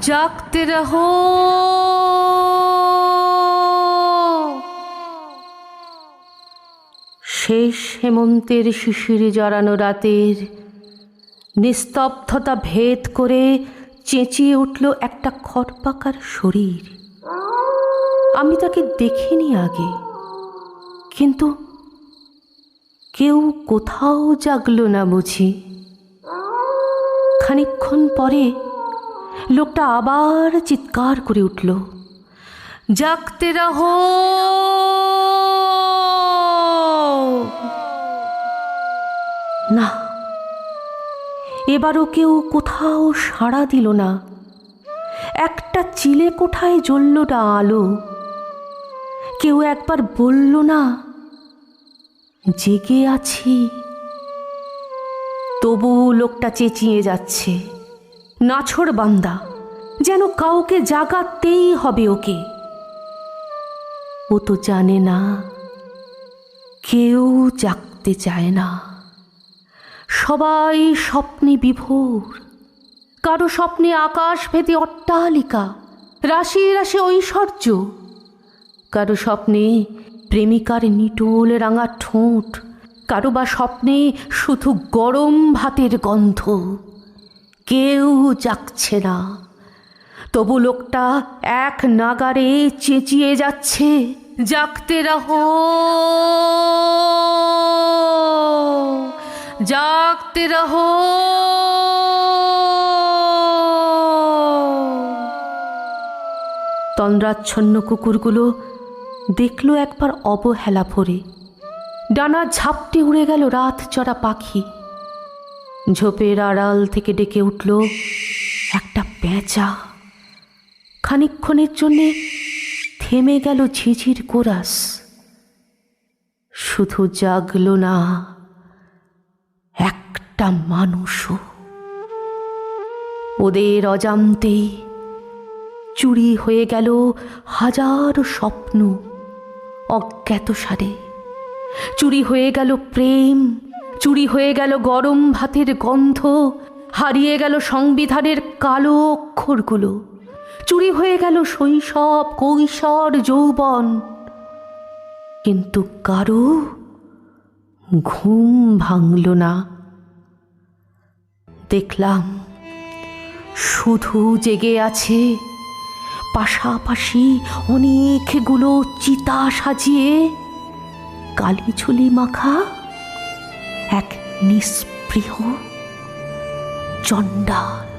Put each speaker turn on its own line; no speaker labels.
জাগতে রহো। শেষ হেমন্তের শিশিরে জড়ানো রাতের নিস্তব্ধতা ভেদ করে চেঁচিয়ে উঠল একটা খটপাকার শরীর। আমি তাকে দেখিনি আগে, কিন্তু কেউ কোথাও জাগল না বুঝি। খানিকক্ষণ পরে লোকটা আবার চিৎকার করে উঠল, জাগতে রহো! না, এবারও কেউ কোথাও সাড়া দিল না। একটা চিলে কোঠায় জ্বলল না আলো। কেউ একবার বলল না, জেগে আছি। তবু লোকটা চেঁচিয়ে যাচ্ছে। নাছর বান্দা, যেন কাউকে জাগাতেই হবে ওকে। ও তো জানে না, কেউ জাগতে চায় না। সবাই স্বপ্নে বিভোর, কারও স্বপ্নে আকাশ ভেদে অট্টালিকা, রাশি রাশি ঐশ্বর্য। কারও স্বপ্নে প্রেমিকার নিটোল রাঙা ঠোঁট, কারও বা স্বপ্নে শুধু গরম ভাতের গন্ধ। কেউ যাচ্ছে না। তবু লোকটা এক নাগারে চেঁচিয়ে যাচ্ছে, জাগতে রহো জাগতে রহো। তন্দ্রাচ্ছন্ন কুকুরগুলো দেখল একবার অবহেলা ভরে। ডানা ঝাপটে উড়ে গেল রাত চড়া পাখি। ঝোপের আড়াল থেকে ডেকে উঠল একটা পেঁচা। খানিকক্ষণের জন্যে থেমে গেল ঝিঝির কোরাস। শুধু জাগল না, একটা মানুষও। ওদের অজান্তেই চুরি হয়ে গেল হাজারো স্বপ্ন অজ্ঞাত সারে। চুরি হয়ে গেল প্রেম চুরি হয়ে গেল গরম ভাতের গন্ধ, হারিয়ে গেল সংবিধানের কালো অক্ষরগুলো, চুরি হয়ে গেল শৈশব, কৈশোর, যৌবন। কিন্তু কারও ঘুম ভাঙল না। দেখলাম শুধু জেগে আছে, পাশাপাশি অনেকগুলো চিতা সাজিয়ে, কালিঝুলি মাখা এক নিস্পৃহ চণ্ডাল।